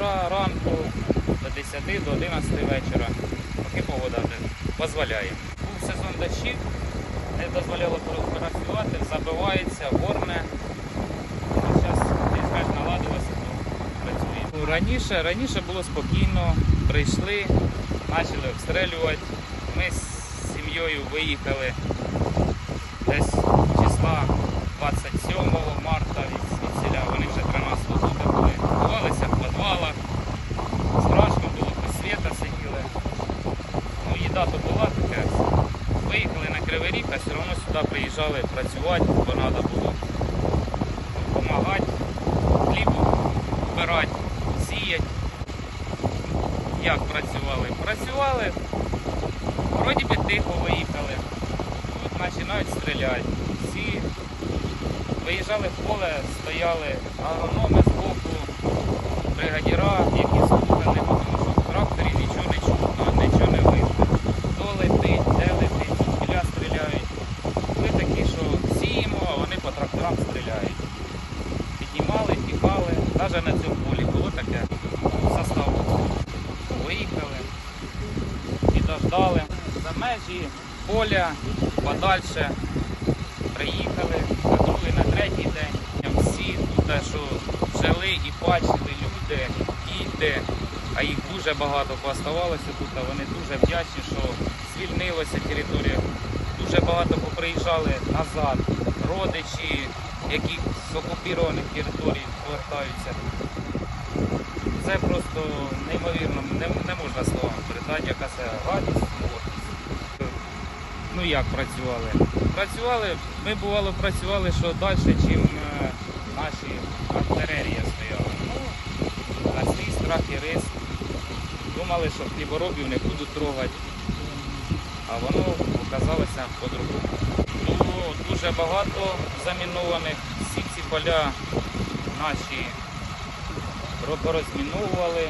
утра ранку до 10 до 11 вечора. Поки погода дозволяє. Був сезон дощів, не дозволяло працювати, забивається, горне. Зараз більш наладилося, то працює. Ну, Раніше, раніше було спокійно, прийшли, почали обстрілювати. Ми з сім'єю виїхали десь числа 27 марта від, від селя. Вони вже 13 тут були. Ховалися в підвалах. Страшно було, без світа сиділи. Ну, їда то була таке. Виїхали на Кривий Ріг, а все одно приїжджали працювати, бо треба було допомагати, хліб вбирати, сіяти. Як працювали? Працювали, вроді би тихо виїхали. Тут починають стріляти. Всі виїжджали в поле, стояли агрономи з боку, бригадіра, які слухали, тому що в тракторі нічого не чутно, нічого не видно. То летить, де летить, біля стріляють. Були такі, що сіємо, а вони по тракторам стріляють. Піднімали, тікали. Навіть на цьому полі було таке заставу. Виїхали і дождали. За межі поля подальше приїхали на другий, на третій день. Всі тут, що жили і бачили люди, діти, а їх дуже багато пооставалося тут, вони дуже вдячні, що звільнилася територія. Дуже багато поприїжджали назад, родичі, які з окупованих територій повертаються. Це просто неймовірно, не, не можна словами передати, яка це радість. Ну як працювали? Працювали, ми бувало працювали, що далі, чим е, наші артилерія стояла. Ну, на свій страх і риск. Думали, що хліборобів не будуть трогати. А воно оказалося по-другому. Було дуже багато замінованих. Всі ці поля наші ро- розміновували.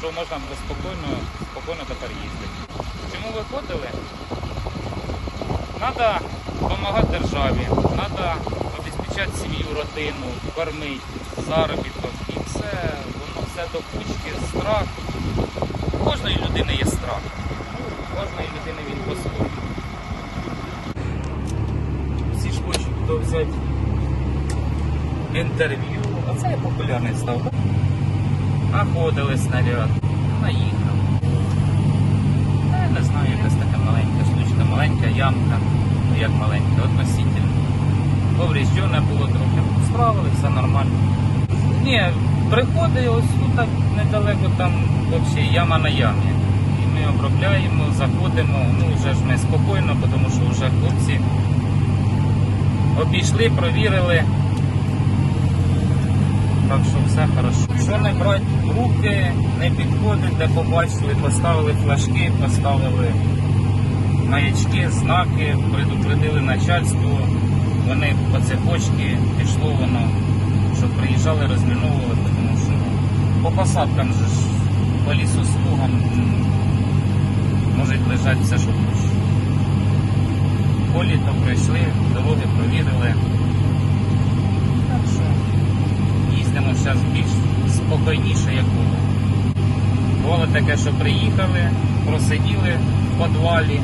Що можна було спокійно, спокійно тепер їздити. Чому виходили? Треба допомагати державі, треба обезпечати сім'ю, родину, кормити, заробіток. І все, воно все до кучки, страх. У кожної людини є страх. У кожної людини він по-своєму. Всі ж хочуть то взяти інтерв'ю. А це популярний став. Находили снаряд, наїхав. Я не знаю, якась така маленька штучка, маленька ямка, ну як маленька, относительно. Повреждене було трохи. Справили, все нормально. Ні, приходить ось тут так недалеко там взагалі яма на ямі. І ми обробляємо, заходимо, ну вже ж ми спокійно, тому що вже хлопці обійшли, провірили. Так що все хорошо. Що не брати руки, не підходить, де побачили, поставили флажки, поставили маячки, знаки, предупредили начальство. Вони по цепочці пішло воно, щоб приїжджали, розміновували, тому що по посадкам же ж, по м, може лежати все, що хочеш. В Полі то пройшли, дороги провірили. Так що їздимо зараз більш спокійніше, як було. Було таке, що приїхали, просиділи в підвалі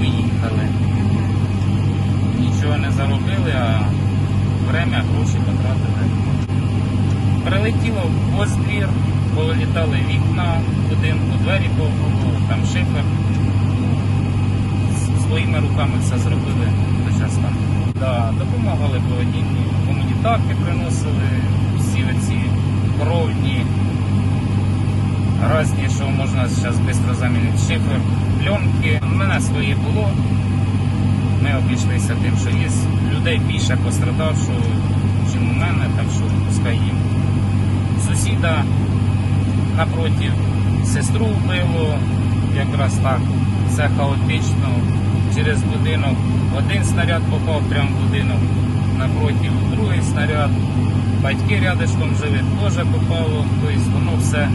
виїхали. Нічого не заробили, а время, гроші потратили. Прилетіло в воздвір, полетали вікна будинку, двері повбуло, там шифер. Своїми руками все зробили до час там. Да, допомагали благодійні, гуманітарки приносили, всі оці кровні, різні, що можна зараз швидко замінити шифер, пленки. У мене своє було. Ми обійшлися тим, що є людей більше пострадавшого, ніж у мене, так що пускай їм. Сусіда напроти сестру вбило, якраз так, все хаотично. Через будинок один снаряд попав прямо в будинок, напроти другий снаряд. Батьки рядышком жили, теж попало, тобто воно все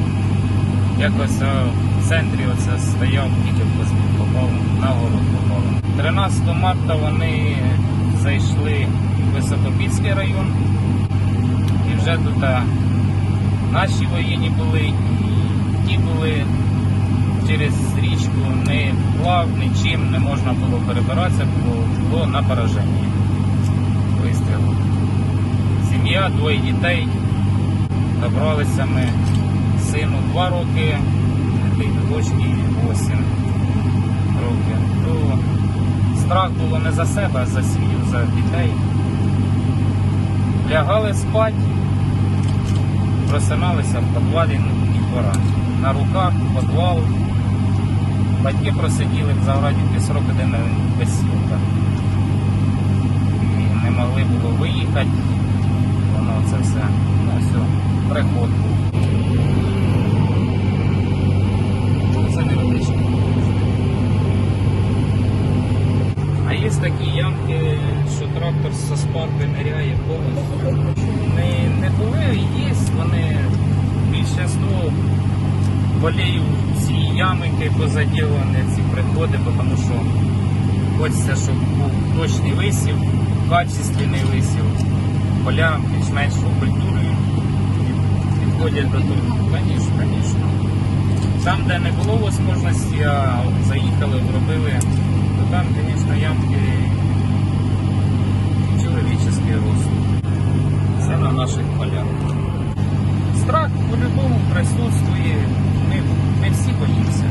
якось в центрі оце стояв, в Козбі попав, на город попало. 13 марта вони зайшли в Високопільський район, і вже тут наші воєнні були, ті були через річку не плав, нічим не можна було перебиратися, бо було на пораженні вистрілу. Сім'я, двоє дітей. Добралися ми сину 2 роки, і дочці 8 років. То страх було не за себе, а за сім'ю, за дітей. Лягали спати, просиналися в підвалі ну, і пора. На руках, підвал. Батьки просиділи в заграді півтора години без світа. І не могли було виїхати. Воно це все. Ну все, приход був. Це невеличке. А є такі ямки, що зі спарки ниряє повністю. Не, не були, є, вони більшість болею ці ямики позаділені, ці приходи, тому що хочеться, щоб був точний висів, качественний висів. Поля більш-менш культурою підходять до того. Звісно, звісно. Там, де не було можливості, а заїхали, зробили, то там, звісно, ямки чоловічий рост. Це на наших полях. Страх по-любому присутствує. Ми, ми всі боїмося.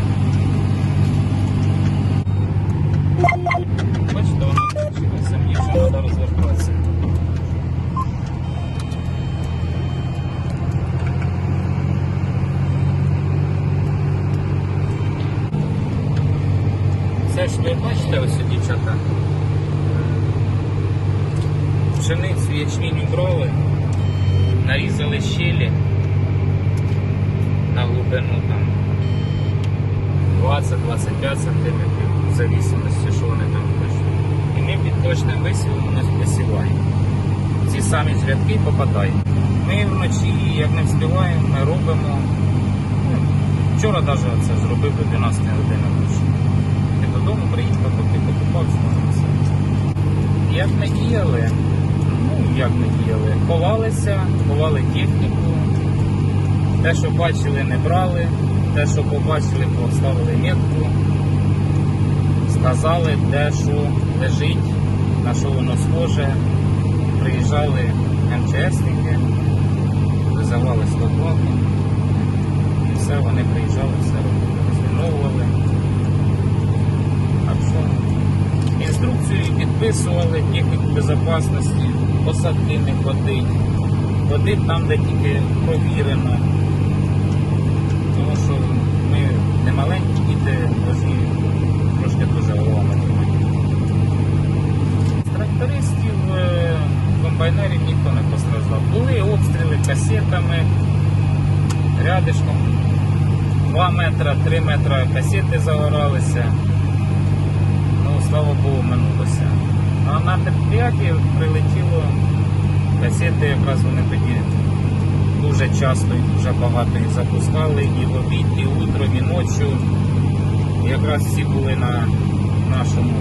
Бачите, воно сумніше, треба розвертатися. Це ж ви бачите ось дівчата. Пшеницю ячмінь брали, нарізали щелі на глибину там 20-25 сантиметрів, в зависимості, що вони там хочуть. І ми під точним висівом висіваємо. Ці самі ж рядки попадають. Ми вночі, як не встигаємо, ми робимо. Ну, вчора навіть це зробив до 12 години ночі. Ти додому приїхав, поки покупався, все. Як не діяли, як не діяли, ховалися, ховали техніку, те, що бачили, не брали, те, що побачили, поставили метку, сказали, де що лежить, на що воно схоже. Приїжджали МЧСники, визивали стоплату, і все, вони приїжджали, все розміновували. Так що інструкцію підписували, техніку безпечності, посадки не ходить, ходить там, де тільки провірено. Тому що ми не маленькі діти, важні, трошки дуже головами. З трактористів, е, комбайнерів ніхто не постраждав. Були обстріли касетами, рядишком 2 метри, 3 метри касети загоралися. Ну, слава Богу, минулося. А на підприємстві прилетіло касети, якраз вони тоді дуже часто і дуже багато їх запускали і в обід, і утром, і ночі. Якраз всі були на нашому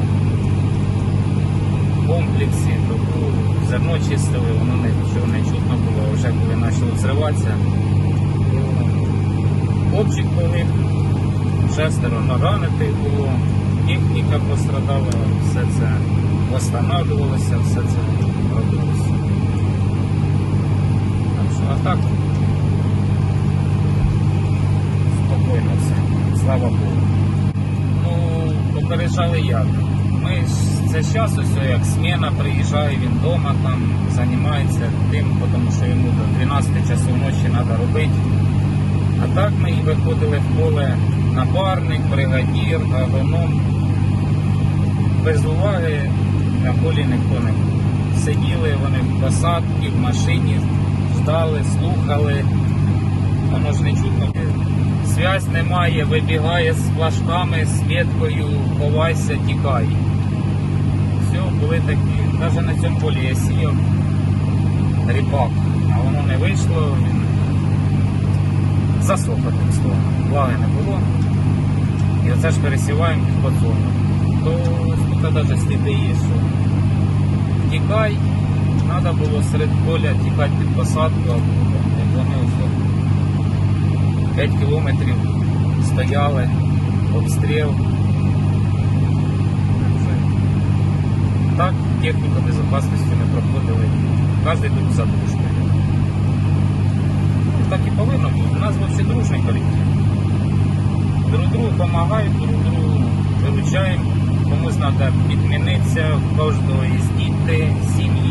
комплексі, тобто зерно чистили, воно нічого не чутно було, вже коли почало взриватися. Обчик були, шестеро наранитих було, техніка пострадала, все це восстанавливалося, все це робилося. А так спокійно все, слава Богу. Ну, попереджали як. Ми це час ось як сміна приїжджає, він вдома там займається тим, тому що йому до 12 часу ночі треба робити. А так ми і виходили в поле напарник, бригадір, агроном. Без уваги на полі ніхто не був. Сиділи вони в посадці, в машині, ждали, слухали. Воно ж не чутно. Связь немає, вибігає з флажками, з меткою, ховайся, тікай. Все, були такі. Навіть на цьому полі я сіяв ріпак, а воно не вийшло, він засох одним словом. Влаги не було. І оце ж пересіваємо під подзону. То тут навіть сліди є, що тікай, Треба було серед поля тікати під посадку, як вони ось 5 кілометрів стояли, обстріл. Так, техніка безпечності не проходили. Кожен тут за дружкою. Ну, Так і повинно бути. У нас взагалі дружний колектив. Друг другу допомагають, друг другу виручаємо. Комусь треба підмінитися, в кожного із діти, сім'ї.